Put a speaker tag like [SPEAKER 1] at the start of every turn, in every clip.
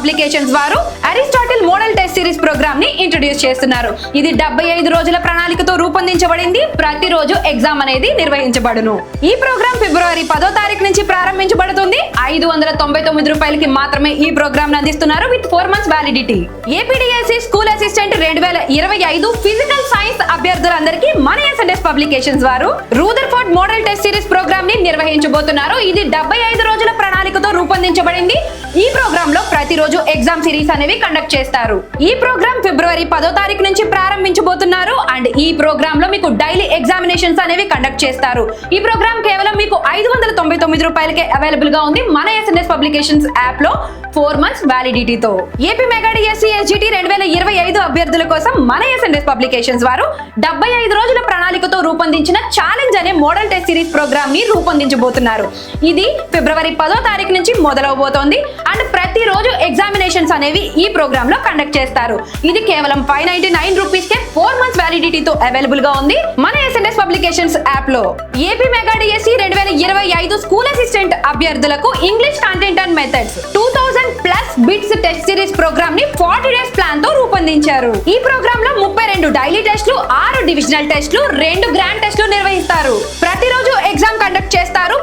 [SPEAKER 1] Publications వారు Aristotle model test series ప్రోగ్రామ్ని introduce చేస్తున్నారు. ఇది డెబ్బై ఐదు రోజుల ప్రణాళికతో రూపొందించబడింది. ప్రతిరోజు ఎగ్జామ్ అనేది నిర్వహించబడును. ఈ ప్రోగ్రామ్ ఫిబ్రవరి పదో తారీఖు నుంచి ప్రారంభించబడుతుంది. ఐదు వందల తొంభై తొమ్మిది రూపాయలకి మాత్రమే ఈ ప్రోగ్రామ్ అందిస్తున్నారు with four months validity AP DSC school assistant రెండు వేల ఇరవై ఐదు ఫిజికల్ సైన్స్ అభ్యర్థులందరికీ మన ఎస్ఎన్ఎస్ పబ్లికేషన్స్ వారు రూదర్ఫోర్డ్ మోడల్ టెస్ట్ సిరీస్ ప్రోగ్రామ్ని నిర్వహించబోతున్నారు. ఇది డెబ్బై ఐదు రోజుల ప్రణాళికతో రూపొందించబడింది. ఈ ప్రోగ్రామ్లో ప్రతిరోజు ఎగ్జామ్ సిరీస్ అనేవి కండక్ట్ చేస్తారు. ఈ ప్రోగ్రామ్ ఫిబ్రవరి పదో తారీఖు నుంచి ప్రారంభించబోతున్నారు. అండ్ ఈ ప్రోగ్రామ్లో మీకు డైలీ ఎగ్జామినేషన్స్ అనేవి కండక్ట్ చేస్తారు. ఈ ప్రోగ్రామ్ కేవలం మీకు ఐదు వందల తొంభై తొమ్మిది రూపాయలకే అవైలబుల్గా ఉంది. మన ఎస్ఎన్ఎస్ పబ్లికేషన్స్ యాప్లో four months వ్యాలిడిటీతో. AP mega D SC SGT రెండు వేల ఇరవై ఐదు అభ్యర్థుల కోసం మన ఎస్ఎన్ఎస్ పబ్లికేషన్స్ వారు డెబ్బై ఐదు రోజుల ప్రణాళికతో రూపొందించిన ఛాలెంజ్ అనే మోడల్ టెస్ట్ సిరీస్ ప్రోగ్రామ్ని రూపొందించబోతున్నారు. ఇది ఫిబ్రవరి పదో తారీఖు నుంచి మొదలవబోతోంది. అండ్ ప్రతిరోజు ఎగ్జామినేషన్స్ అనేవి ఈ ప్రోగ్రామ్లో కండక్ట్ చేస్తారు. ఇది కేవలం ఫైవ్ నైన్టీ నైన్ రూపీస్ కే ఫోర్ మంత్స్ వ్యాలిడిటీతో అవైలబుల్గా ఉంది మన ఎస్ఎన్ఎస్ పబ్లికేషన్స్ యాప్లో ఏపీ మెగా డిఎస్సి రెండు వేల ఇరవై ఐదు స్కూల్ అసిస్టెంట్ అభ్యర్థులకు English content and methods two thousand plus bits test series ప్రోగ్రామ్ని ఫార్టీ డేస్ ప్లాన్తో రూపొందించారు. ఈ ప్రోగ్రామ్లో ముప్పై రెండు డైలీ టెస్ట్లు ఆరు డివిజనల్ టెస్ట్లు రెండు గ్రాండ్ టెస్ట్లు నిర్వహిస్తారు. ప్రతిరోజు ఎగ్జామ్ కండక్ట్ చేస్తారు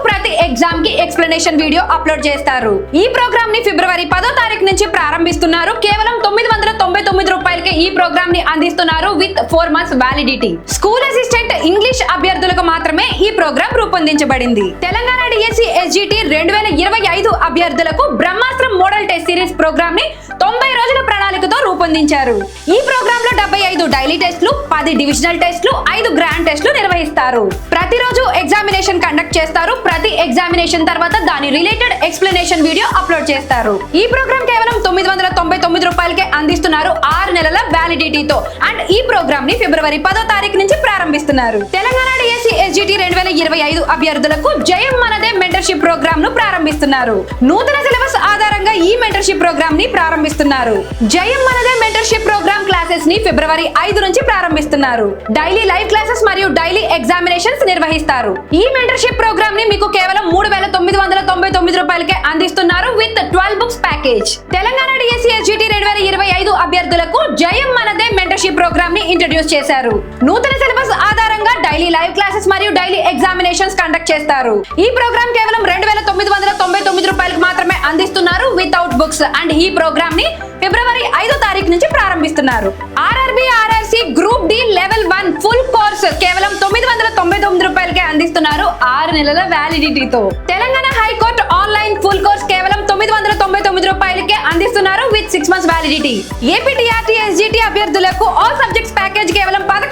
[SPEAKER 1] ఎగ్జామ్కి ఎక్స్ప్లెనేషన్ వీడియో అప్లోడ్ చేస్తారు. ఈ ప్రోగ్రామ్ని ఫిబ్రవరి పదో తారీఖు నుంచి ప్రారంభిస్తున్నారు. కేవలం తొమ్మిది వందల తొంభై తొమ్మిది రూపాయలకి ఈ ప్రోగ్రామ్ని అందిస్తున్నారు with four months validity school assistant English అభ్యర్థులకు మాత్రమే ఈ ప్రోగ్రామ్ రూపొందించబడింది. తెలంగాణ డిఎస్సి ఎస్జిటి రెండు వేల ఇరవై ఐదు అభ్యర్థులకు బ్రహ్మాస్త్రం మోడల్ టెస్ట్ సిరీస్ ప్రోగ్రామ్ని తొంభై రోజుల ప్రణాళికతో రూపొందించారు. ఈ ప్రోగ్రామ్లో డెబ్బై ఐదు డైలీ టెస్టులు పది డివిజనల్ టెస్టులు ఐదు గ్రాండ్ టెస్టులు నిర్వహిస్తారు. ప్రతిరోజు ఎగ్జామినేషన్ కండక్ట్ చేస్తారు. ప్రతి ఎగ్జామినేషన్ తర్వాత దాని రిలేటెడ్ ఎక్స్ప్లెనేషన్ వీడియో అప్లోడ్ చేస్తారు. ఈ ప్రోగ్రామ్ కేవలం తొమ్మిది వందల తొంభై తొమ్మిది రూపాయలకే అందిస్తున్నారు. ఆరు నెలల వ్యాలిడిటీతో అండ్ ఈ ప్రోగ్రామ్ని ఫిబ్రవరి పదో తారీఖు నుంచి ప్రారంభిస్తున్నారు. తెలంగాణ డిఎస్సి ఎస్జిటి రెండు వేల ఇరవై ఐదు అభ్యర్థులకు జయం మనదే మెంటర్షిప్ ప్రోగ్రామ్ను ప్రారంభిస్తున్నారు. నూతన సిలబస్ ఆధారంగా ఈ మెంటర్షిప్ ప్రోగ్రామ్ని ప్రారంభిస్తున్నారు. జయం మనదే మెంటర్షిప్ ప్రోగ్రామ్ క్లాసెస్ని ఫిబ్రవరి ఐదు నుంచి ప్రారంభిస్తున్నారు. డైలీ లైవ్ క్లాసెస్ మరియు డైలీ ఎగ్జామినేషన్స్ నిర్వహిస్తారు. ఈ మెంటర్షిప్ ప్రోగ్రామ్ని మీకు కేవలం మూడు వేల తొమ్మిది వందల తొంభై తొమ్మిది రూపాయలకే అందిస్తున్నారు with twelve books package. Telangana DSC SGT రెండు వేల ఇరవై ఐదు అభ్యర్థులకు జయం మనదే మెంటర్షిప్ ప్రోగ్రామ్ని ఇంట్రడ్యూస్ చేశారు. నూతన సిలబస్ ఆధారంగా డైలీ లైవ్ క్లాసెస్ మరియు డైలీ ఎగ్జామినేషన్స్ కండక్ట్ చేస్తారు. ఈ ప్రోగ్రామ్ కేవలం రెండు వేల తొమ్మిది వందల తొంభై తొమ్మిది రూపాయలకు మాత్రమే అందిస్తున్నారు వితౌట్ బుక్స్ అండ్ ఈ ప్రోగ్రామ్ని ఫిబ్రవరి ఐదో తారీఖు నుంచి ప్రారంభిస్తున్నారు. RRB RRC group D level one full course కేవలం తొమ్మిది వందల తొంభై తొమ్మిది రూపాయలకే అందిస్తున్నారు ఆరు నెలల వ్యాలిడిటీతో Telangana high court online full course కేవలం తొమ్మిది వందల తొంభై తొమ్మిది రూపాయలకే అందిస్తున్నారు with six months validity APTRT SGT అభ్యర్థులకు ఆల్ సబ్జెక్ట్స్ ప్యాకేజ్ కేవలం పదకొండు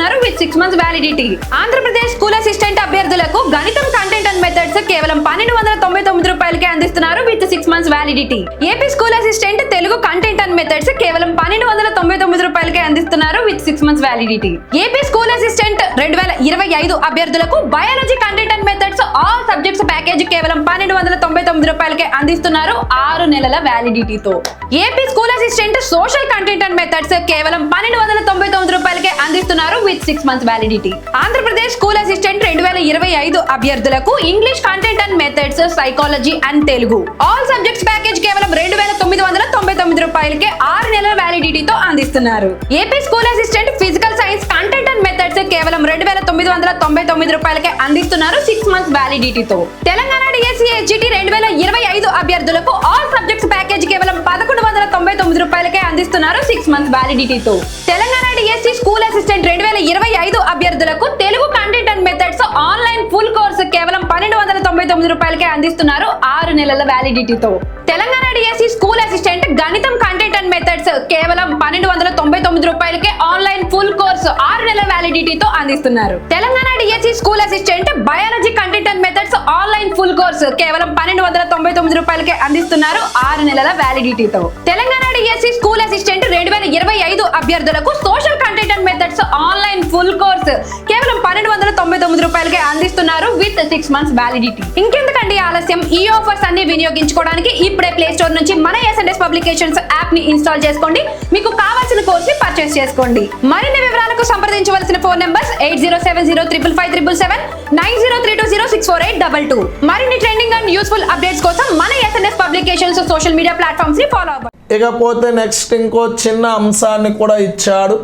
[SPEAKER 1] రూపాయలకే with six months validity Andhra Pradesh school assistant అభ్యర్థులకు గణితం కంటెంట్ అండ్ మెథడ్స్ కేవలం పన్నెండు వందల తొంభై తొమ్మిది రూపాయలకే అందిస్తున్నారు with six months validity AP school assistant Telugu content and methods కేవలం పన్నెండు వందల తొంభై తొమ్మిది రూపాయలకే అందిస్తున్నారు with six months validity AP school assistant రెండు వేల ఇరవై ఐదు అభ్యర్థులకు biology content and methods all subjects package కేవలం పన్నెండు వందల తొంభై తొమ్మిది రూపాయలకే అందిస్తున్నారు ఆరు నెలల వ్యాలిడిటీతో AP school assistant social content and methods కేవలం పన్నెండు వందల తొంభై తొమ్మిది రూపాయలకే అందిస్తున్నారు with six months validity Andhra Pradesh school assistant రెండు వేల ఇరవై ఐదు అభ్యర్థులకు English content and methods psychology and Telugu all subjects package కేవలం రెండు వేల తొమ్మిది వందల తొంభై తొమ్మిది రూపాయలకే ఆరు నెలల వ్యాలిడిటీతో అందిస్తున్నారు. AP school assistant physical science content and methods కేవలం రెండు వేల తొమ్మిది వందల తొంభై తొమ్మిది రూపాయలకే అందిస్తున్నారు సిక్స్ మంత్స్ వ్యాలిడిటీతో తెలంగాణ డిఎస్సీ హెచ్జిటి రెండు వేల ఇరవై ఐదు అభ్యర్థులకు ఆల్ సబ్జెక్ట్స్ ప్యాకేజ్ కేవలం పదకొండు వందల తొంభై తొమ్మిది రూపాయలకే అందిస్తున్నారు సిక్స్ మంత్స్ వ్యాలిడిటీతో తెలంగాణ డిఎస్సీ స్కూల్ అసిస్టెంట్ రెండు వేల ఇరవై ఐదు అభ్యర్థులకు Telugu content and methods online full course కేవలం పన్నెండు వందల తొంభై తొమ్మిది రూపాయలకే అందిస్తున్నారు ఆరు నెలల వ్యాలిడిటీతో తెలంగాణ డిఎస్సి స్కూల్ అసిస్టెంట్ గణితం కంటెంట్ అండ్ మెథడ్స్ కేవలం పన్నెండు వందల తొంభై తొమ్మిది రూపాయలకే ఆన్లైన్ ఫుల్ కోర్సు ఆరు నెలల వ్యాలిడిటీతో అందిస్తున్నారు. Telangana DSC school assistant biology content and methods online full course కేవలం పన్నెండు వందల తొంభై తొమ్మిది రూపాయలకే అందిస్తున్నారు ఆరు నెలల వ్యాలిడిటీతో తెలంగాణ డిఎస్సి స్కూల్ అసిస్టెంట్ రెండు వేల ఇరవై ఐదు అభ్యర్థులకు social content and methods online full course కేవలం పన్నెండు వందల తొంభై తొమ్మిది రూపాయలకే అందిస్తున్నారు విత్ సిక్స్ మంత్స్ వ్యాలిడిటీ ఇంకెందుకండి ఆలస్యం? ఈ ఆఫర్స్ అన్ని వినియోగించుకోవడానికి ఇప్పుడే ప్లే స్టోర్ నుంచి మన ఎస్ఎన్ఎస్ పబ్లికేషన్స్ యాప్ని ఇన్స్టాల్ చేసుకోండి. మీకు కావాల్సిన కోర్స్ని పర్చేస్ చేసుకోండి. మరిన్ని వివరాలకు సంప్రదించవలసిన phone numbers eight zero seven zero triple five triple seven nine zero three two zero six four eight double two. మరిన్ని ట్రెండింగ్ అండ్ యూస్ఫుల్ అప్డేట్స్ కోసం మన ఎస్ఎన్ఎస్ పబ్లికేషన్స్ సోషల్ మీడియా ప్లాట్ఫామ్స్ని ఫాలో అవ్వండి.
[SPEAKER 2] ఇకపోతే నెక్స్ట్ ఇంకో చిన్న అంశాన్ని కూడా ఇచ్చాడు.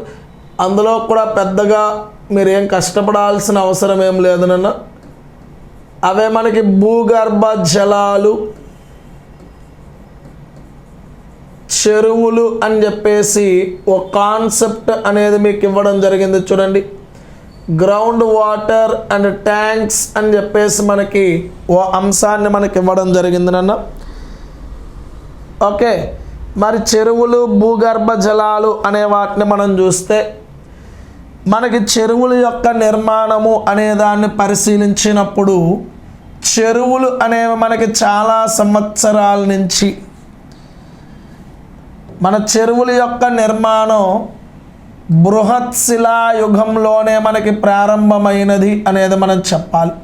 [SPEAKER 2] అందులో కూడా పెద్దగా మీరేం కష్టపడాల్సిన అవసరం ఏం లేదు నాన్న. అవే మనకి భూగర్భ జలాలు చెరువులు అని చెప్పేసి ఒక కాన్సెప్ట్ అనేది మీకు ఇవ్వడం జరిగింది చూడండి. గ్రౌండ్ వాటర్ అండ్ ట్యాంక్స్ అని చెప్పేసి మనకి ఓ అంశాన్ని మనకి ఇవ్వడం జరిగింది నన్న. ఓకే మరి చెరువులు భూగర్భ జలాలు అనే వాటిని మనం చూస్తే మనకి చెరువుల యొక్క నిర్మాణము అనే దాన్ని పరిశీలించినప్పుడు చెరువులు అనేవి మనకి చాలా సంవత్సరాల నుంచి మన చెరువుల యొక్క నిర్మాణం బృహత్ శిలాయుగంలోనే మనకి ప్రారంభమైనది అనేది మనం చెప్పాలి.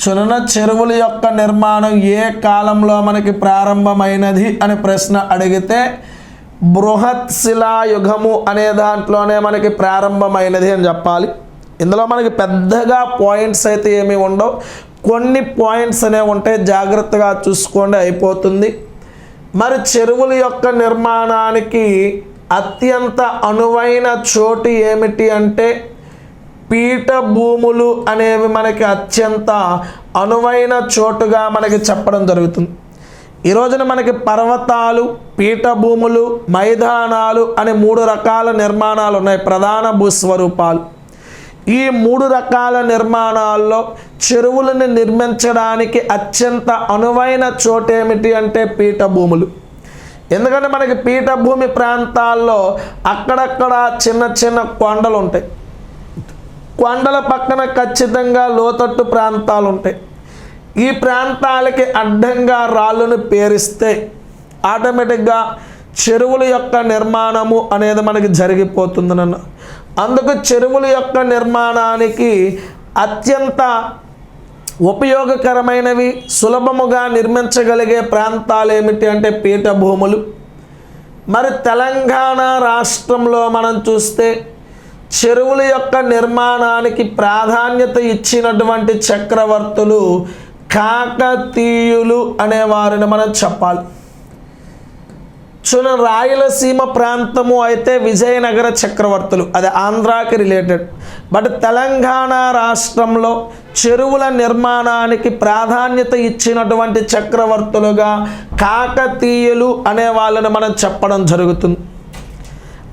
[SPEAKER 2] చునన చెరువుల యొక్క నిర్మాణం ఏ కాలంలో మనకి ప్రారంభమైనది అని ప్రశ్న అడిగితే బృహత్ శిలాయుగము అనే దాంట్లోనే మనకి ప్రారంభమైనది అని చెప్పాలి. ఇందులో మనకి పెద్దగా పాయింట్స్ అయితే ఏమి ఉండవు. కొన్ని పాయింట్స్ అనేవి ఉంటాయి జాగ్రత్తగా చూసుకోండి అయిపోతుంది. మరి చెరువుల యొక్క నిర్మాణానికి అత్యంత అనువైన చోటు ఏమిటి అంటే పీఠ భూములు అనేవి మనకి అత్యంత అనువైన చోటుగా మనకి చెప్పడం జరుగుతుంది. ఈ రోజున మనకి పర్వతాలు పీఠభూములు మైదానాలు అనే మూడు రకాల నిర్మాణాలు ఉన్నాయి. ప్రధాన భూస్వరూపాలు. ఈ మూడు రకాల నిర్మాణాల్లో చెరువులను నిర్మించడానికి అత్యంత అనువైన చోటు ఏమిటి అంటే పీఠభూములు. ఎందుకంటే మనకి పీఠభూమి ప్రాంతాల్లో అక్కడక్కడ చిన్న చిన్న కొండలు ఉంటాయి కొండల పక్కన ఖచ్చితంగా లోతట్టు ప్రాంతాలు ఉంటాయి ఈ ప్రాంతాలకి అడ్డంగా రాళ్ళను పేరిస్తే ఆటోమేటిక్గా చెరువుల యొక్క నిర్మాణము అనేది మనకి జరిగిపోతుంది నన్ను. అందుకు చెరువుల యొక్క నిర్మాణానికి అత్యంత ఉపయోగకరమైనవి సులభముగా నిర్మించగలిగే ప్రాంతాలు ఏమిటి అంటే పీఠభూములు. మరి తెలంగాణ రాష్ట్రంలో మనం చూస్తే చెరువుల యొక్క నిర్మాణానికి ప్రాధాన్యత ఇచ్చినటువంటి చక్రవర్తులు కాకతీయులు అనే వారిని మనం చెప్పాలి. చూన రాయలసీమ ప్రాంతము అయితే విజయనగర చక్రవర్తులు. అది ఆంధ్రాకి రిలేటెడ్ బట్ తెలంగాణ రాష్ట్రంలో చెరువుల నిర్మాణానికి ప్రాధాన్యత ఇచ్చినటువంటి చక్రవర్తులుగా కాకతీయులు అనే వాళ్ళని మనం చెప్పడం జరుగుతుంది.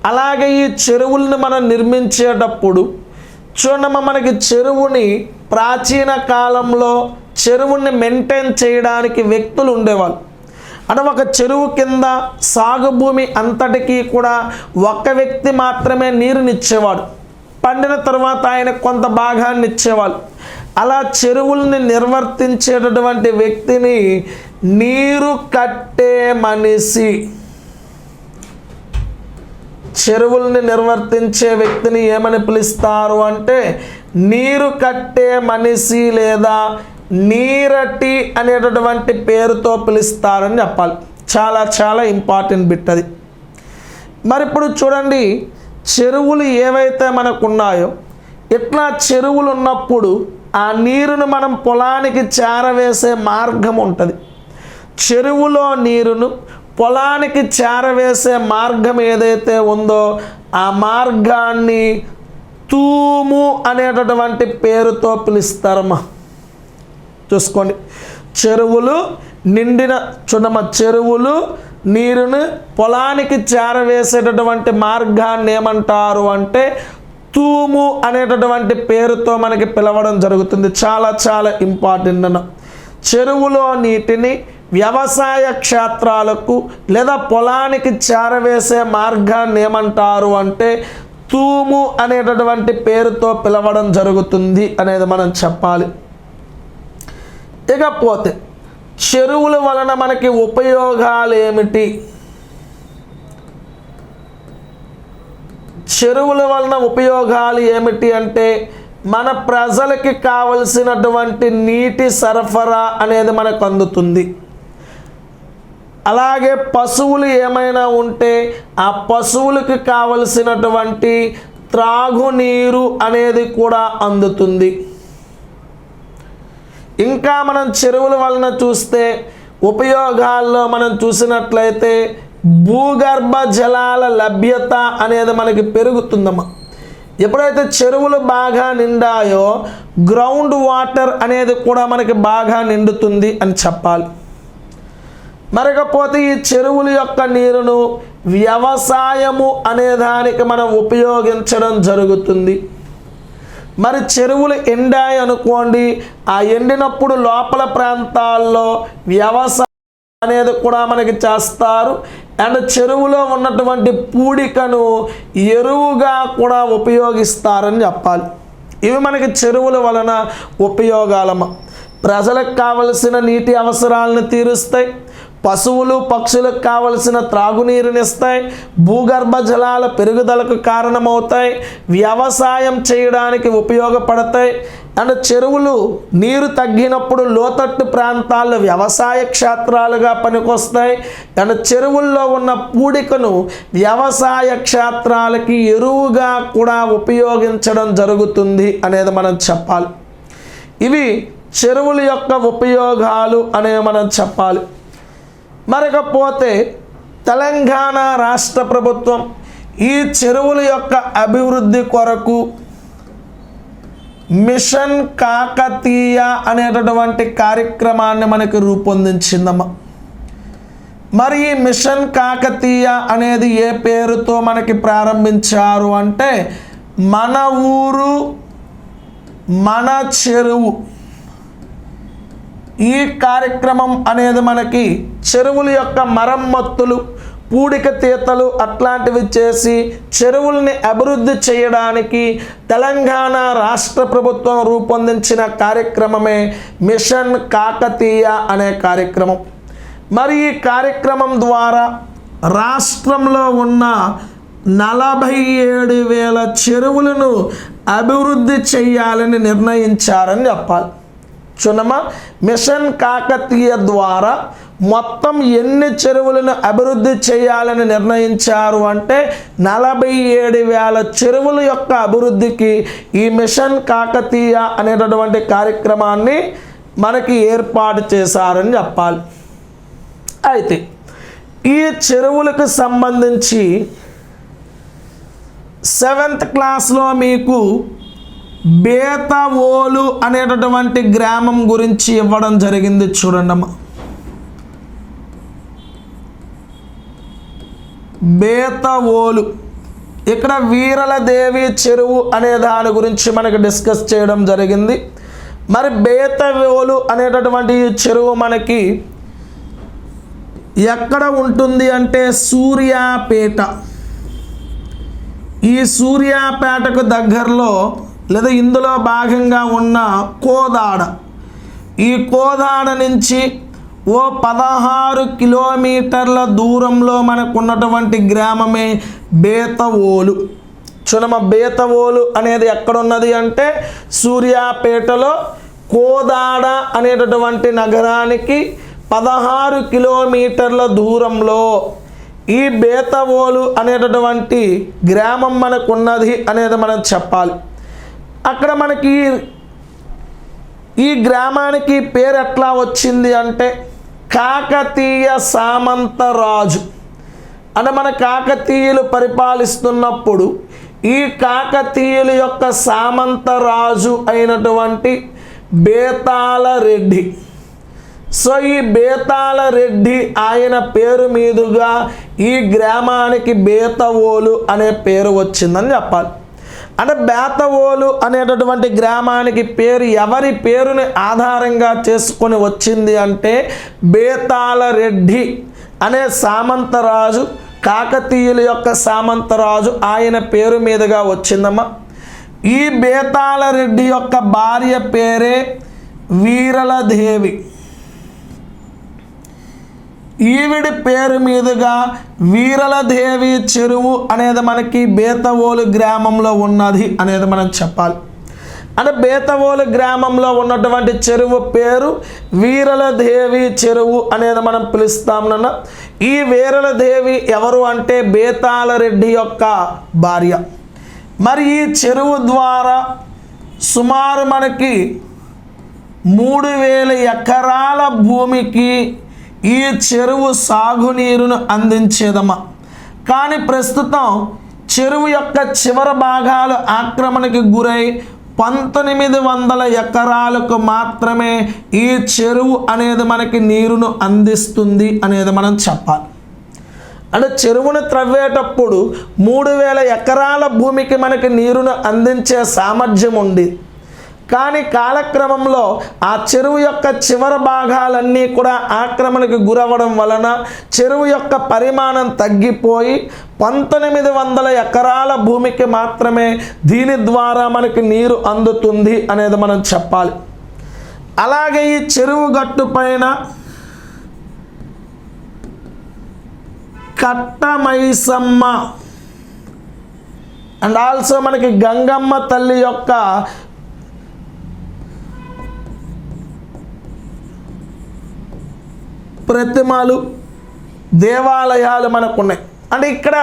[SPEAKER 2] అలాగే ఈ చెరువులను మనం నిర్మించేటప్పుడు చూడమ్మ మనకి చెరువుని ప్రాచీన కాలంలో చెరువుని మెయింటైన్ చేయడానికి వ్యక్తులు ఉండేవాళ్ళు. అంటే ఒక చెరువు కింద సాగు భూమి అంతటికీ కూడా ఒక్క వ్యక్తి మాత్రమే నీరునిచ్చేవాడు పండిన తర్వాత ఆయన కొంత భాగాన్ని ఇచ్చేవాళ్ళు. అలా చెరువుల్ని నిర్వర్తించేటటువంటి వ్యక్తిని నీరు కట్టే మనిషి. చెరువుల్ని నిర్వర్తించే వ్యక్తిని ఏమని పిలుస్తారు అంటే నీరు కట్టే మనిషి లేదా నీరటి అనేటటువంటి పేరుతో పిలుస్తారని చెప్పాలి. చాలా చాలా ఇంపార్టెంట్ బిట్ అది. మరి ఇప్పుడు చూడండి చెరువులు ఏవైతే మనకు ఉన్నాయో ఇట్లా చెరువులు ఉన్నప్పుడు ఆ నీరును మనం పొలానికి చేరవేసే మార్గం ఉంటుంది. చెరువులో నీరును పొలానికి చేరవేసే మార్గం ఏదైతే ఉందో ఆ మార్గాన్ని తూము అనేటటువంటి పేరుతో పిలుస్తారమ్మా. చూసుకోండి. చెరువులు నిండిన చున్నమ చెరువులు నీరును పొలానికి చేరవేసేటటువంటి మార్గాన్ని ఏమంటారు అంటే తూము అనేటటువంటి పేరుతో మనకి పిలవడం జరుగుతుంది. చాలా చాలా ఇంపార్టెంట్ అన్న. చెరువులో నీటిని వ్యవసాయ క్షేత్రాలకు లేదా పొలానికి చేరవేసే మార్గాన్ని ఏమంటారు అంటే తూము అనేటటువంటి పేరుతో పిలవడం జరుగుతుంది అనేది మనం చెప్పాలి. ఇకపోతే చెరువుల వలన మనకి ఉపయోగాలు ఏమిటి? చెరువుల వలన ఉపయోగాలు ఏమిటి అంటే మన ప్రజలకి కావలసినటువంటి నీటి సరఫరా అనేది మనకు అందుతుంది. అలాగే పశువులు ఏమైనా ఉంటే ఆ పశువులకు కావలసినటువంటి త్రాగునీరు అనేది కూడా అందుతుంది. ఇంకా మనం చెరువుల వలన చూస్తే ఉపయోగాల్లో మనం చూసినట్లయితే భూగర్భ జలాల లభ్యత అనేది మనకి పెరుగుతుందమ్మా. ఎప్పుడైతే చెరువులు బాగా నిండాయో గ్రౌండ్ వాటర్ అనేది కూడా మనకి బాగా నిండుతుంది అని చెప్పాలి. మరకపోతే ఈ చెరువుల యొక్క నీరును వ్యవసాయము అనే దానికి మనం ఉపయోగించడం జరుగుతుంది. మరి చెరువులు ఎండాయి అనుకోండి ఆ ఎండినప్పుడు లోపల ప్రాంతాల్లో వ్యవసాయం అనేది కూడా మనకి చేస్తారు. అండ్ చెరువులో ఉన్నటువంటి పూడికను ఎరువుగా కూడా ఉపయోగిస్తారని చెప్పాలి. ఇవి మనకి చెరువుల వలన ఉపయోగాలమ్మ. ప్రజలకు కావలసిన నీటి అవసరాలను తీరుస్తాయి. పశువులు పక్షులకు కావలసిన త్రాగునీరునిస్తాయి భూగర్భ జలాల పెరుగుదలకు కారణమవుతాయి. వ్యవసాయం చేయడానికి ఉపయోగపడతాయి. అండ్ చెరువులు నీరు తగ్గినప్పుడు లోతట్టు ప్రాంతాల్లో వ్యవసాయ క్షేత్రాలుగా పనికొస్తాయి. అండ్ చెరువుల్లో ఉన్న పూడికను వ్యవసాయ క్షేత్రాలకి ఎరువుగా కూడా ఉపయోగించడం జరుగుతుంది అనేది మనం చెప్పాలి. ఇవి చెరువుల యొక్క ఉపయోగాలు అనేవి మనం చెప్పాలి. మరకపోతే తెలంగాణ రాష్ట్ర ప్రభుత్వం ఈ చెరువుల యొక్క అభివృద్ధి కొరకు మిషన్ కాకతీయ అనేటటువంటి కార్యక్రమాన్ని మనకి రూపొందించిందమ్మా. మరి ఈ మిషన్ కాకతీయ అనేది ఏ పేరుతో మనకి ప్రారంభించారు అంటే మన ఊరు మన చెరువు. ఈ కార్యక్రమం అనేది మనకి చెరువుల యొక్క మరమ్మత్తులు పూడిక తీతలు అట్లాంటివి చేసి చెరువుల్ని అభివృద్ధి చేయడానికి తెలంగాణ రాష్ట్ర ప్రభుత్వం రూపొందించిన కార్యక్రమమే మిషన్ కాకతీయ అనే కార్యక్రమం. మరి ఈ కార్యక్రమం ద్వారా రాష్ట్రంలో ఉన్న నలభై ఏడు వేల చెరువులను అభివృద్ధి చేయాలని నిర్ణయించారని చెప్పాలి. చునమ మిషన్ కాకతీయ ద్వారా మొత్తం ఎన్ని చెరువులను అభివృద్ధి చేయాలని నిర్ణయించారు అంటే నలభై ఏడు వేల చెరువుల యొక్క అభివృద్ధికి ఈ మిషన్ కాకతీయ అనేటటువంటి కార్యక్రమాన్ని మనకి ఏర్పాటు చేశారని చెప్పాలి. అయితే ఈ చెరువులకు సంబంధించి సెవెంత్ క్లాస్లో మీకు బేతవోలు అనేటటువంటి గ్రామం గురించి ఇవ్వడం జరిగింది చూడండమ్మా బేతవోలు. ఇక్కడ వీరలదేవి చెరువు అనే దాని గురించి మనకి డిస్కస్ చేయడం జరిగింది. మరి బేతవోలు అనేటటువంటి ఈ చెరువు మనకి ఎక్కడ ఉంటుంది అంటే సూర్యాపేట. ఈ సూర్యాపేటకు దగ్గరలో లేదా ఇందులో భాగంగా ఉన్న కోదాడ. ఈ కోదాడ నుంచి ఓ పదహారు కిలోమీటర్ల దూరంలో మనకు ఉన్నటువంటి గ్రామమే బేతవోలు. చునమ బేతవోలు అనేది ఎక్కడున్నది అంటే సూర్యాపేటలో కోదాడ అనేటటువంటి నగరానికి పదహారు కిలోమీటర్ల దూరంలో ఈ బేతవోలు అనేటటువంటి గ్రామం మనకున్నది అనేది మనం చెప్పాలి. అక్కడ మనకి ఈ గ్రామానికి పేరు ఎట్లా వచ్చింది అంటే కాకతీయ సామంతరాజు అంటే మన కాకతీయులు పరిపాలిస్తున్నప్పుడు ఈ కాకతీయుల యొక్క సామంతరాజు అయినటువంటి బేతాల రెడ్డి. సో ఈ బేతాల రెడ్డి ఆయన పేరు మీదుగా ఈ గ్రామానికి బేతవోలు అనే పేరు వచ్చిందని చెప్పాలి. అంటే బేతవోలు అనేటటువంటి గ్రామానికి పేరు ఎవరి పేరుని ఆధారంగా చేసుకొని వచ్చింది అంటే బేతాల రెడ్డి అనే సామంతరాజు కాకతీయుల యొక్క సామంతరాజు ఆయన పేరు మీదుగా వచ్చిందమ్మా. ఈ బేతాళ రెడ్డి యొక్క భార్య పేరే వీరలదేవి. ఈవిడి పేరు మీదుగా వీరలదేవి చెరువు అనేది మనకి బేతవోలు గ్రామంలో ఉన్నది అనేది మనం చెప్పాలి. అంటే బేతవోలు గ్రామంలో ఉన్నటువంటి చెరువు పేరు వీరలదేవి చెరువు అనేది మనం పిలుస్తాం ఈ వీరలదేవి ఎవరు అంటే బేతాల రెడ్డి యొక్క భార్య. మరి ఈ చెరువు ద్వారా సుమారు మనకి మూడు వేల ఎకరాల భూమికి ఈ చెరువు సాగునీరును అందించేదమ్మా. కానీ ప్రస్తుతం చెరువు యొక్క చివరి భాగాలు ఆక్రమణకి గురై పంతొమ్మిది వందల ఎకరాలకు మాత్రమే ఈ చెరువు అనేది మనకి నీరును అందిస్తుంది అనేది మనం చెప్పాలి. అంటే చెరువును త్రవ్వేటప్పుడు మూడు వేల ఎకరాల భూమికి మనకి నీరును అందించే సామర్థ్యం ఉంది. కానీ కాలక్రమంలో ఆ చెరువు యొక్క చివరి భాగాలన్నీ కూడా ఆక్రమణకు గురవ్వడం వలన చెరువు యొక్క పరిమాణం తగ్గిపోయి పంతొమ్మిది వందల ఎకరాల భూమికి మాత్రమే దీని ద్వారా మనకి నీరు అందుతుంది అనేది మనం చెప్పాలి. అలాగే ఈ చెరువు గట్టు పైన కట్టమైసమ్మ అండ్ ఆల్సో మనకి గంగమ్మ తల్లి యొక్క ప్రతిమలు దేవాలయాలు మనకు ఉన్నాయి అంటే ఇక్కడ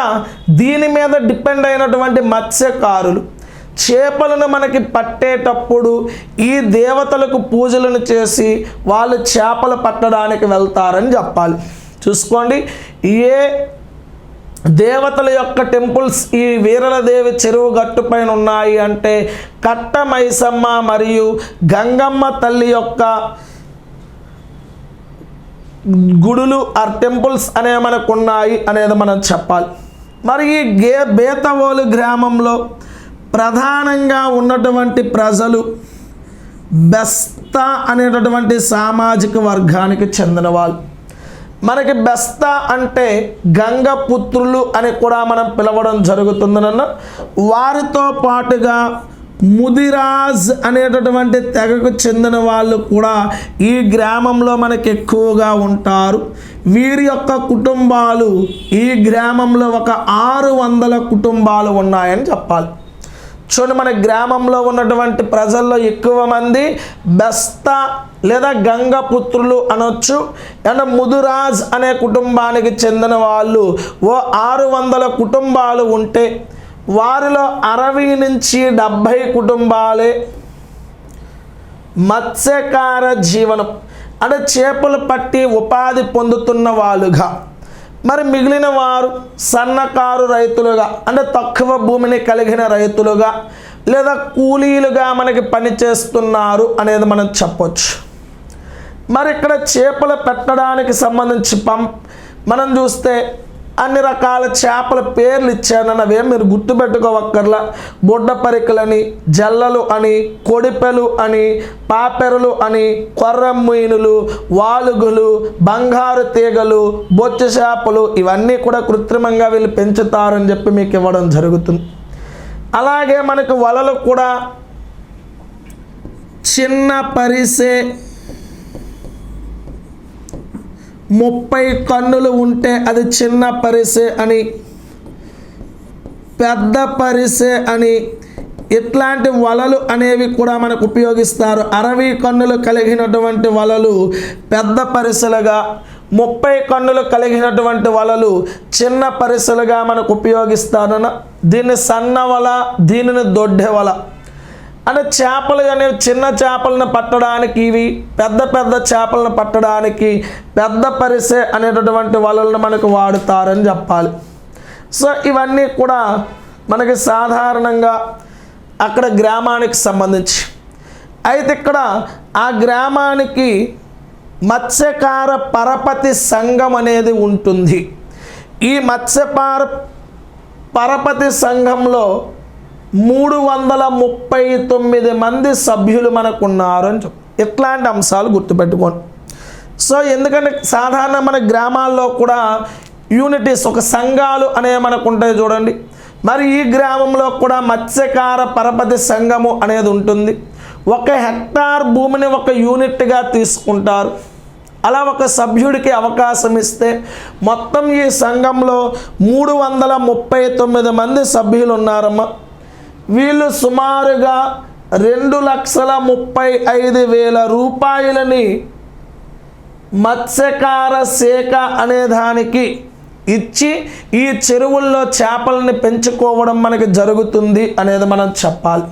[SPEAKER 2] దీని మీద డిపెండ్ అయినటువంటి మత్స్యకారులు చేపలను మనకి పట్టేటప్పుడు ఈ దేవతలకు పూజలను చేసి వాళ్ళు చేపలు పట్టడానికి వెళ్తారని చెప్పాలి. చూసుకోండి ఏ దేవతల యొక్క టెంపుల్స్ ఈ వీరలదేవి చెరువు గట్టు పైన ఉన్నాయి అంటే కట్ట మైసమ్మ మరియు గంగమ్మ తల్లి యొక్క గుడులు ఆర్ టెంపుల్స్ అనేవి మనకు ఉన్నాయి అనేది మనం చెప్పాలి. మరి ఈ గే బేతవోలు గ్రామంలో ప్రధానంగా ఉన్నటువంటి ప్రజలు బెస్తా అనేటటువంటి సామాజిక వర్గానికి చెందిన వాళ్ళు మనకి బెస్తా అంటే గంగ పుత్రులు అని కూడా మనం పిలవడం జరుగుతుందనన్న వారితో పాటుగా ముదిరాజ్ అనేటటువంటి తెగకు చెందిన వాళ్ళు కూడా ఈ గ్రామంలో మనకి ఎక్కువగా ఉంటారు. వీరి యొక్క కుటుంబాలు ఈ గ్రామంలో ఒక ఆరు వందల కుటుంబాలు ఉన్నాయని చెప్పాలి. చూడండి మన గ్రామంలో ఉన్నటువంటి ప్రజల్లో ఎక్కువ మంది బెస్త లేదా గంగపుత్రులు అనొచ్చు. అండ్ ముదురాజ్ అనే కుటుంబానికి చెందిన వాళ్ళు ఓ ఆరు వందల కుటుంబాలు ఉంటే వారిలో అరవై నుంచి డెబ్భై కుటుంబాలే మత్స్యకార జీవనం అంటే చేపలు పట్టి ఉపాధి పొందుతున్న వాళ్ళుగా. మరి మిగిలిన వారు సన్నకారు రైతులుగా అంటే తక్కువ భూమిని కలిగిన రైతులుగా లేదా కూలీలుగా మనకి పని చేస్తున్నారు అనేది మనం చెప్పొచ్చు. మరి ఇక్కడ చేపలు పెట్టడానికి సంబంధించి పం మనం చూస్తే అన్ని రకాల చేపల పేర్లు ఇచ్చానన్న అవే మీరు గుర్తుపెట్టుకోవక్కర్లా. బుడ్డ పరికలని జల్లలు అని కొడిపెలు అని పాపెరలు అని కొర్రమ్మీనులు వాలుగులు బంగారు తీగలు బొచ్చు చేపలు ఇవన్నీ కూడా కృత్రిమంగా వీళ్ళు పెంచుతారని చెప్పి మీకు ఇవ్వడం జరుగుతుంది. అలాగే మనకు వలలు కూడా చిన్న పరిసే ముప్పై కన్నులు ఉంటే అది చిన్న పరిసె అని పెద్ద పరిసె అని ఇట్లాంటి వలలు అనేవి కూడా మనకు ఉపయోగిస్తారు. అరవై కన్నులు కలిగినటువంటి వలలు పెద్ద పరిసెలుగా ముప్పై కన్నులు కలిగినటువంటి వలలు చిన్న పరిసెలుగా మనకు ఉపయోగిస్తారు. దీన్ని సన్న వల దీనిని దొడ్డె వల అంటే చేపలు అనేవి చిన్న చేపలను పట్టడానికి ఇవి పెద్ద పెద్ద చేపలను పట్టడానికి పెద్ద పరిసె అనేటటువంటి వలలను మనకు వాడుతారని చెప్పాలి. సో ఇవన్నీ కూడా మనకి సాధారణంగా అక్కడ గ్రామానికి సంబంధించి. అయితే ఇక్కడ ఆ గ్రామానికి మత్స్యకార పరపతి సంఘం అనేది ఉంటుంది. ఈ మత్స్యపార పరపతి సంఘంలో మూడు వందల ముప్పై తొమ్మిది మంది సభ్యులు మనకున్నారు అని చెప్పు. ఇట్లాంటి అంశాలు గుర్తుపెట్టుకోండి. సో ఎందుకంటే సాధారణ మన గ్రామాల్లో కూడా యూనిటీస్ ఒక సంఘాలు అనేవి మనకు ఉంటాయి చూడండి. మరి ఈ గ్రామంలో కూడా మత్స్యకార పరపతి సంఘము అనేది ఉంటుంది. ఒక హెక్టార్ భూమిని ఒక యూనిట్గా తీసుకుంటారు. అలా ఒక సభ్యుడికి అవకాశం ఇస్తే మొత్తం ఈ సంఘంలో మూడు వందల ముప్పై తొమ్మిది మంది సభ్యులు ఉన్నారమ్మా. వీళ్ళు సుమారుగా రెండు లక్షల ముప్పై ఐదు వేల రూపాయలని మత్స్యకార శాఖ అనే దానికి ఇచ్చి ఈ చెరువుల్లో చేపలని పెంచుకోవడం మనకి జరుగుతుంది అనేది మనం చెప్పాలి.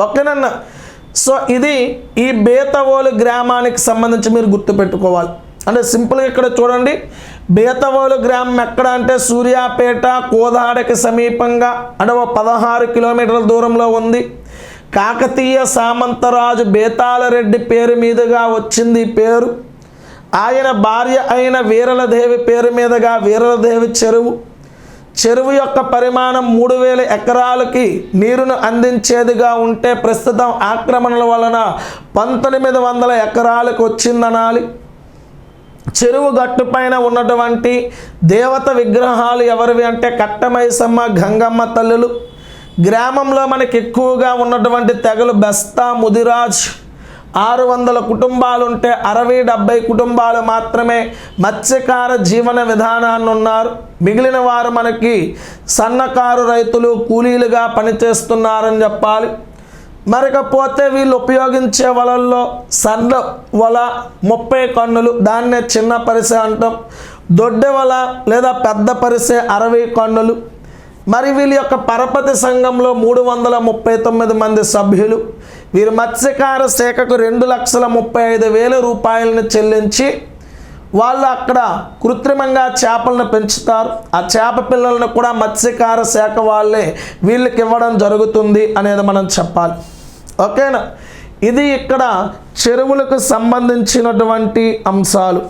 [SPEAKER 2] ఓకేనన్నా? సో ఇది ఈ బేతవోలు గ్రామానికి సంబంధించి మీరు గుర్తుపెట్టుకోవాలి. అంటే సింపుల్గా ఇక్కడ చూడండి. బేతవోలు గ్రామం ఎక్కడ అంటే సూర్యాపేట కోదాడకి సమీపంగా అడవ పదహారు కిలోమీటర్ల దూరంలో ఉంది. కాకతీయ సామంతరాజు బేతాళరెడ్డి పేరు మీదుగా వచ్చింది పేరు. ఆయన భార్య అయిన వీరలదేవి పేరు మీదుగా వీరలదేవి చెరువు. చెరువు యొక్క పరిమాణం మూడు వేల ఎకరాలకి నీరును అందించేదిగా ఉంటే ప్రస్తుతం ఆక్రమణల వలన పంతొమ్మిది వందల ఎకరాలకు వచ్చిందనాలి. చెరువు గట్టుపైన ఉన్నటువంటి దేవత విగ్రహాలు ఎవరివి అంటే కట్టమైసమ్మ గంగమ్మ తల్లులు. గ్రామంలో మనకి ఎక్కువగా ఉన్నటువంటి తెగలు బెస్తా ముదిరాజ్. ఆరు వందల కుటుంబాలు ఉంటే అరవై డెబ్బై కుటుంబాలు మాత్రమే మత్స్యకార జీవన విధానాన్ని ఉన్నారు మిగిలిన వారు మనకి సన్నకారు రైతులు కూలీలుగా పనిచేస్తున్నారని చెప్పాలి. మరికపోతే వీళ్ళు ఉపయోగించే వలల్లో సన్న వల ముప్పై కన్నులు దాన్నే చిన్న పరిసె అంటాం. దొడ్డె వల లేదా పెద్ద పరిసె అరవై కన్నులు. మరి వీళ్ళ యొక్క పరపతి సంఘంలో మూడు వందల ముప్పై తొమ్మిది మంది సభ్యులు. వీరు మత్స్యకార శాఖకు రెండు లక్షల ముప్పై ఐదు వేల రూపాయలను చెల్లించి వాళ్ళు అక్కడ కృత్రిమంగా చేపలను పెంచుతారు. ఆ చేప పిల్లలను కూడా మత్స్యకార శాఖ వాళ్ళే వీళ్ళకి ఇవ్వడం జరుగుతుంది అనేది మనం చెప్పాలి. ఓకేనా? ఇది ఇక్కడ చెరువులకు సంబంధించినటువంటి అంశాలు.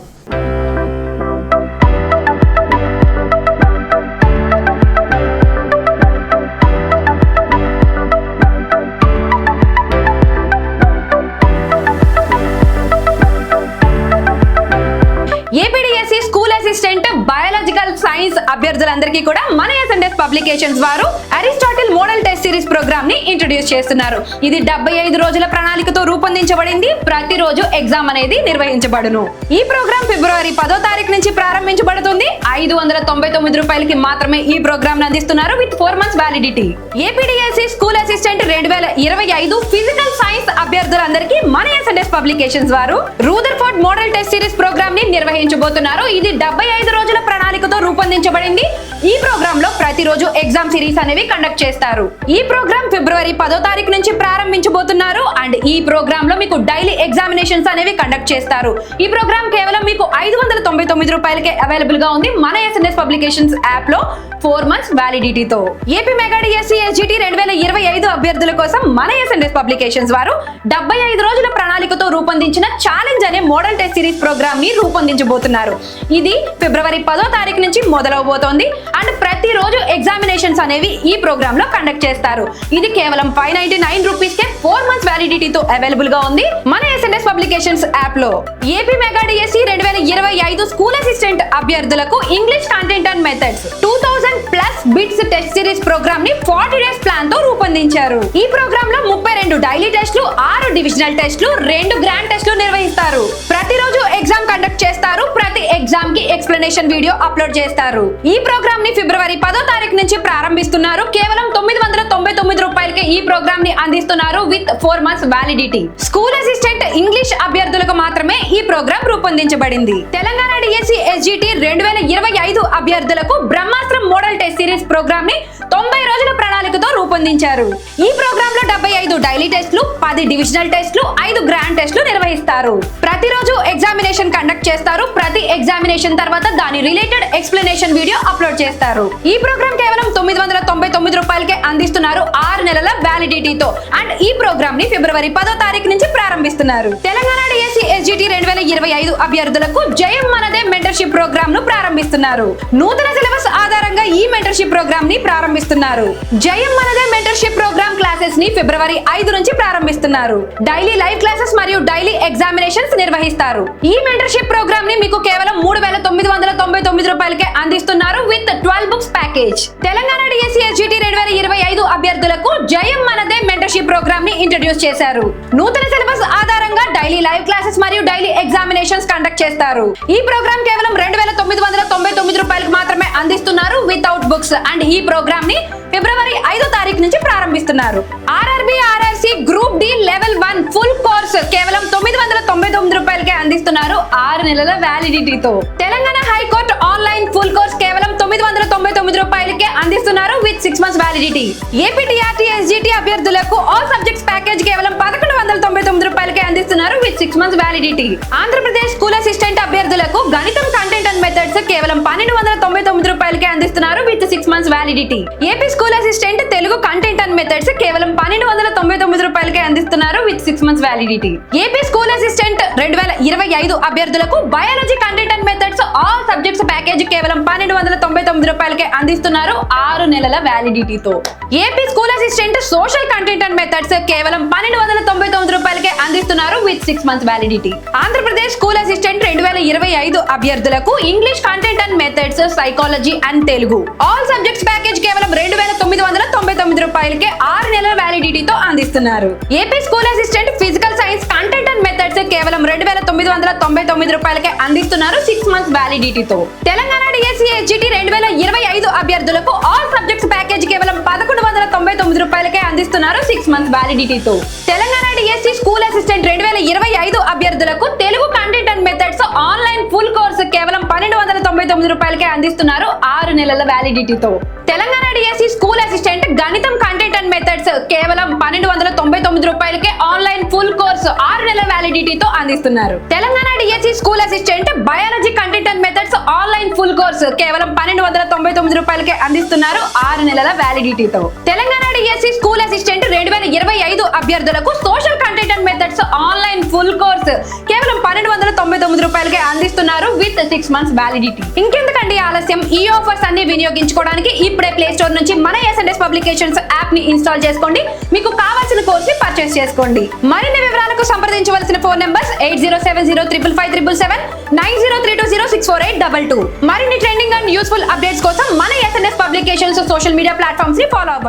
[SPEAKER 1] APDSC school assistant biological science అభ్యర్థులందరికీ కూడా మన ఎస్ఎండ్ఎస్ పబ్లికేషన్స్ వారు అరిస్టాటిల్ మోడల్ టెస్ట్ సిరీస్ ప్రోగ్రామ్ని ఇంట్రడ్యూస్ చేస్తున్నారు. ఇది డెబ్బై ఐదు రోజుల ప్రణాళికతో రూపొందించబడింది. ప్రతిరోజు ఎగ్జామ్ అనేది నిర్వహించబడును. ఈ ప్రోగ్రామ్ ఫిబ్రవరి పదో తారీఖు నుంచి ప్రారంభించబడుతుంది. ఐదు వందల తొంభై తొమ్మిది రూపాయలకి మాత్రమే ఈ ప్రోగ్రామ్ అందిస్తున్నారు with four months validity AP DSC school assistant రెండు వేల ఇరవై ఐదు ఫిజికల్ సైన్స్ అభ్యర్థులందరికీ మన ఎస్ఎన్ఎస్ పబ్లికేషన్స్ వారు రూదర్ఫోర్డ్ మోడల్ టెస్ట్ సిరీస్ ప్రోగ్రామ్ని నిర్వహించబోతున్నారు. ఇది డెబ్బై ఐదు రోజుల ప్రణాళికతో రూపొందించబడింది. ఈ ప్రోగ్రామ్లో ప్రతి రోజు ఎగ్జామ్ సిరీస్ అనేవి కండక్ట్ చేస్తారు. ఈ ప్రోగ్రామ్ ఫిబ్రవరి పదో తారీఖు నుంచి ప్రారంభించబోతున్నారు అండ్ ఈ ప్రోగ్రామ్లో మీకు డైలీ ఎగ్జామినేషన్స్ అనేవి కండక్ట్ చేస్తారు. ఈ ప్రోగ్రామ్ కేవలం మీకు ఐదు వందల తొంభై తొమ్మిది రూపాయలకే అవైలబుల్గా ఉంది. మన ఎస్ఎన్ఎస్ పబ్లికేషన్స్ యాప్లో ఫోర్ మంత్స్ వ్యాలిడిటీతో ఏపీ మెగా డిఎస్సి ఎస్జిటి రెండు వేల ఇరవై ఐదు అభ్యర్థుల కోసం మన ఎస్ఎన్ఎస్ పబ్లికేషన్స్ వారు డెబ్బై ఐదు రోజుల ప్రణాళికతో రూపొందించిన ఛాలెంజ్ అనే మోడల్ టెస్ట్ సిరీస్ ప్రోగ్రామ్ని రూపొందించబోతున్నారు. ఇది ఫిబ్రవరి పదో తారీఖు నుంచి మొదలవబోతోంది. అండ్ ప్రతిరోజు ఎగ్జామినేషన్స్ అనేవి ఈ ప్రోగ్రామ్లో కండక్ట్ చేస్తారు. ఇది కేవలం ఫైవ్ నైన్టీ నైన్ రూపీస్ కే ఫోర్ మంత్స్ వ్యాలిడిటీతో అవైలబుల్గా ఉంది మన ఎస్ఎన్ఎస్ పబ్లికేషన్స్ యాప్లో ఏపీ మెగా డిఎస్సి రెండు వేల ఇరవై ఐదు స్కూల్ అసిస్టెంట్ అభ్యర్థులకు English content and methods two thousand plus bits test series ప్రోగ్రామ్ని ఫార్టీ డేస్ ప్లాన్తో రూపొందించారు. ఈ ప్రోగ్రామ్లో ముప్పై రెండు డైలీ టెస్ట్లు ఆరు డివిజనల్ టెస్ట్లు రెండు గ్రాండ్ టెస్ట్లు నిర్వహిస్తారు. ప్రతిరోజు ఎగ్జామ్ కండక్ట్ చేస్తారు ప్రతి ఎగ్జామ్కి ఎక్స్ప్లెనేషన్ వీడియో అప్లోడ్ చేస్తారు. ఈ ప్రోగ్రామ్ని ఫిబ్రవరి పదో తారీఖు నుంచి ప్రారంభిస్తున్నారు. కేవలం తొమ్మిది వందల తొంభై తొమ్మిది రూపాయలకి ఈ ప్రోగ్రామ్ని అందిస్తున్నారు with four months validity. School assistant English అభ్యర్థులకు మాత్రమే ఈ ప్రోగ్రామ్ రూపొందించబడింది. తెలంగాణ డిఎస్సి ఎస్జిటి రెండు వేల ఇరవై ఐదు అభ్యర్థులకు బ్రహ్మాస్త్రం మోడల్ టెస్ట్ సిరీస్ ప్రోగ్రామ్ని తొంభై రోజుల ప్రణాళికతో రూపొందించారు. ఈ ప్రోగ్రామ్లో డెబ్బై ఐదు డైలీ టెస్ట్లు పది డివిజనల్ టెస్ట్లు ఐదు గ్రాండ్ టెస్ట్లు నిర్వహిస్తారు. ప్రతిరోజు ఎగ్జామినేషన్ కండక్ట్ చేస్తారు. ప్రతి ఎగ్జామినేషన్ తర్వాత దాని రిలేటెడ్ ఎక్స్ప్లెనేషన్ వీడియో అప్లోడ్ చేస్తారు. ఈ ప్రోగ్రామ్ కేవలం తొమ్మిది వందల తొంభై తొమ్మిది రూపాయలకే అందిస్తున్నారు. ఆరు నెలల వ్యాలిడిటీతో అండ్ ఈ ప్రోగ్రామ్ని ఫిబ్రవరి పదో తారీఖు నుంచి ప్రారంభిస్తున్నారు. తెలంగాణ డిఎస్సి ఎస్జిటి రెండు వేల ఇరవై ఐదు అభ్యర్థులకు జయం మనదే మెంటర్షిప్ ప్రోగ్రామ్ను ప్రారంభిస్తున్నారు. నూతన సిలబస్ ఆధారంగా ఈ మెంటర్షిప్ ప్రోగ్రామ్ని ప్రారంభిస్తున్నారు. జయం మనదే మెంటర్షిప్ ప్రోగ్రామ్ క్లాసెస్ని ఫిబ్రవరి ఐదు నుంచి ప్రారంభిస్తున్నారు. డైలీ లైవ్ క్లాసెస్ మరియు డైలీ ఎగ్జామినేషన్స్ నిర్వహిస్తారు. ఈ మెంటర్షిప్ ప్రోగ్రామ్ని మీకు కేవలం మూడు వేల తొమ్మిది వందల తొంభై తొమ్మిది రూపాయలకే అందిస్తున్నారు with twelve books package Telangana DSC SGT రెండు వేల ఇరవై ఐదు అభ్యర్థులకు జయం మనదే మెంటర్షిప్ ప్రోగ్రామ్ని ఇంట్రడ్యూస్ చేశారు. నూతన సిలబస్ ఆధారంగా డైలీ లైవ్ క్లాసెస్ మరియు డైలీ ఎగ్జామినేషన్స్ కండక్ట్ చేస్తారు. ఈ ప్రోగ్రామ్ కేవలం రెండు వేల తొమ్మిది వందల తొంభై తొమ్మిది రూపాయలకు మాత్రమే అందిస్తున్నారు విత్ వితౌట్ బుక్స్ అండ్ ఈ ప్రోగ్రామ్ని ఫిబ్రవరి ఐదో తారీఖు నుంచి ప్రారంభిస్తున్నారు. RRB RRC group D level one full course కేవలం తొమ్మిది వందల తొంభై తొమ్మిది రూపాయలకే అందిస్తున్నారు ఆరు నెలల వ్యాలిడిటీతో Telangana high court online full course కేవలం తొమ్మిది వందల తొంభై తొమ్మిది రూపాయలకే అందిస్తున్నారు with six months validity AP TRT SGT అభ్యర్థులకు ఆల్ సబ్జెక్ట్స్ ప్యాకేజ్ కేవలం పదకొండు వందల తొంభై తొమ్మిది రూపాయలకే అందిస్తున్నారు with six months validity Andhra Pradesh school assistant అభ్యర్థులకు గణితం కంటెంట్ అండ్ మెథడ్స్ కేవలం పన్నెండు వందల తొంభై తొమ్మిది రూపాయలకే అందిస్తున్నారు with six months validity AP school assistant Telugu content and methods కేవలం పన్నెండు వందల తొంభై తొమ్మిది రూపాయలకే అందిస్తున్నారు with six months validity AP school assistant రెండు వేల ఇరవై ఐదు అభ్యర్థులకు biology content and methods all subjects package కేవలం పన్నెండు వందల తొంభై తొమ్మిది రూపాయలకే అందిస్తున్నారు ఆరు నెలల వ్యాలిడిటీతో AP school assistant social content and methods కేవలం పన్నెండు వందల తొంభై తొమ్మిది రూపాయలకే అందిస్తున్నారు with six months validity Andhra Pradesh school assistant రెండు వేల ఇరవై ఐదు అభ్యర్థులకు English content and methods psychology and Telugu all subjects package కేవలం రెండు వేల తొమ్మిది వందల తొంభై తొమ్మిది రూపాయలకే ఆరు నెలల వ్యాలిడిటీతో అందిస్తున్నారు. AP school assistant physical science content and methods కేవలం రెండు వేల తొమ్మిది వందల తొంభై తొమ్మిది రూపాయలకే అందిస్తున్నారు సిక్స్ మంత్స్ వ్యాలిడిటీతో తెలంగాణ డిఎస్సి హెచ్జిటి రెండు వేల ఇరవై ఐదు అభ్యర్థులకు ఆల్ సబ్జెక్ట్స్ ప్యాకేజ్ కేవలం పదకొండు వందల తొంభై తొమ్మిది రూపాయలకే అందిస్తున్నారు సిక్స్ మంత్ వ్యాలిడిటీతో. తెలంగాణ డిఎస్సి స్కూల్ అసిస్టెంట్ రెండు వేల ఇరవై ఐదు అభ్యర్థులకు Telugu content and methods online full course కేవలం పన్నెండు వందల తొంభై తొమ్మిది రూపాయలకే అందిస్తున్నారు ఆరు నెలల వ్యాలిడిటీతో. తెలంగాణ డిఎస్సి స్కూల్ అసిస్టెంట్ గణితం కంటెంట్ అండ్ మెథడ్స్ కేవలం పన్నెండు వందల తొంభై తొమ్మిది రూపాయలకే ఆన్లైన్ ఫుల్ కోర్సు ఆరు నెలల వ్యాలిడిటీతో అందిస్తున్నారు. Telangana DSC school assistant biology content and methods online full course కేవలం పన్నెండు వందల తొంభై తొమ్మిది రూపాయలకే అందిస్తున్నారు ఆరు నెలల వ్యాలిడిటీతో తెలంగాణ డిఎస్సి స్కూల్ అసిస్టెంట్ రెండు వేల ఇరవై ఐదు అభ్యర్థులకు social content and methods online full course. కేవలం పన్నెండు వందల తొంభై తొమ్మిది రూపాయలకే అందిస్తున్నారు విత్ సిక్స్ మంత్స్ వ్యాలిడిటీ ఇంకెందుకండి ఆలస్యం? ఈ ఆఫర్స్ అన్ని వినియోగించుకోవడానికి ఇప్పుడే ప్లే స్టోర్ నుంచి మన ఎస్ఎన్ఎస్ పబ్లికేషన్స్ యాప్ని ఇన్స్టాల్ చేసుకోండి. మీకు కావాల్సిన కోర్స్ని పర్చేస్ చేసుకోండి. మరిన్ని వివరాలకు సంప్రదించవలసిన phone numbers eight zero seven zero triple five triple seven nine zero three two zero six four eight double two. మరిన్ని ట్రెండింగ్ అండ్ యూస్ఫుల్ అప్డేట్స్ కోసం మన ఎస్ఎన్ఎస్ పబ్లికేషన్స్ సోషల్ మీడియా ప్లాట్ఫామ్స్ని ఫాలో అవ్వండి.